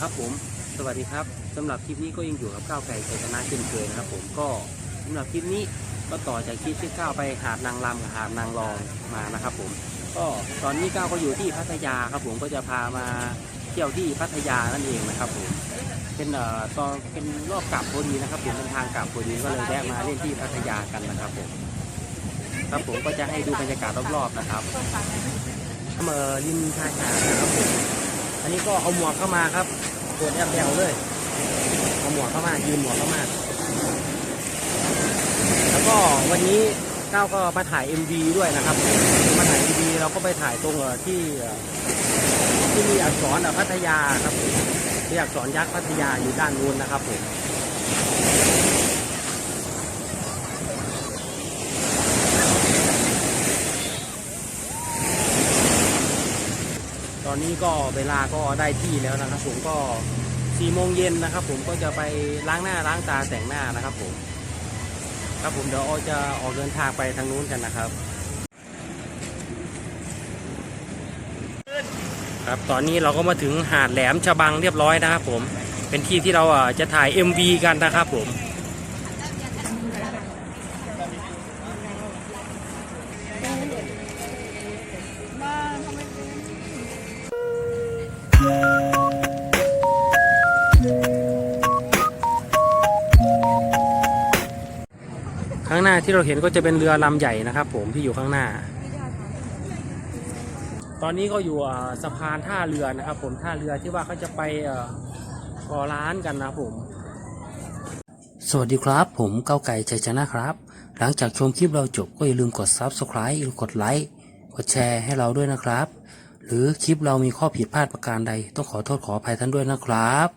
ครับผม สวัสดีครับสำหรับคลิปนี้ก็ยังอยู่กับก้าวไก่ใจชนะเช่นเคยนะครับผมก็สำหรับคลิปนี้ก็ต่อจากคลิปที่ก้าวไปหาดนางรำกับหาดนางรองมานะครับผม ก็ตอนนี้ก้าวก็อยู่ที่พัทยาครับผมก็จะพามาเที่ยวที่พัทยานั่นเองนะครับผมเป็นเอ่อตอนเป็นรอบกลับพอดีนะครับผมเป็นทางกลับพอดีก็เลยแวะมาเล่นที่พัทยากันนะครับผมครับผมก็จะให้ดูบรรยากาศรอบๆนะครับเมื่อริมชายหาดนะครับผม นนี้ก็เอาหมวกเข้ามาครับเปิดแอปแอลเลยเอาหมวกเข้ามายืมหมวกเข้ามา แล้วก็วันนี้ก้าวก็มาถ่าย MV ด้วยนะครับ มาถ่าย MV เราก็ไปถ่ายตรงที่ที่มีอักษรพัทยาครับผมมีอักษรยักษ์พัทยาอยู่ด้านนู้นนะครับผม ตอนนี้ก็เวลาก็ได้ที่แล้วนะครับ ผมก็สี่โมงเย็นนะครับ ผมก็จะไปล้างหน้าล้างตาแต่งหน้านะครับ ผม ครับผมเดี๋ยวจะออกเดินทางไปทางนู้นกันนะครับครับตอนนี้เราก็มาถึงหาดแหลมฉบังเรียบร้อยนะครับ ผมเป็นที่ที่เราอะจะถ่าย MV กันนะครับ ผม ข้างหน้าที่เราเห็นก็จะเป็นเรือลำใหญ่นะครับ ผมที่อยู่ข้างหน้า ตอนนี้ก็อยู่สะพานท่าเรือนะครับ ผมท่าเรือที่ว่าเขาจะไปก่อร้านกันนะผม สวัสดีครับ ผมเก้าไก่ใจชนะครับ หลังจากชมคลิปเราจบก็อย่าลืมกด Subscribe หรือกดไลค์กดแชร์ให้เราด้วยนะครับ หรือคลิปเรามีข้อผิดพลาดประการใดต้องขอโทษขออภัยท่านด้วยนะครับ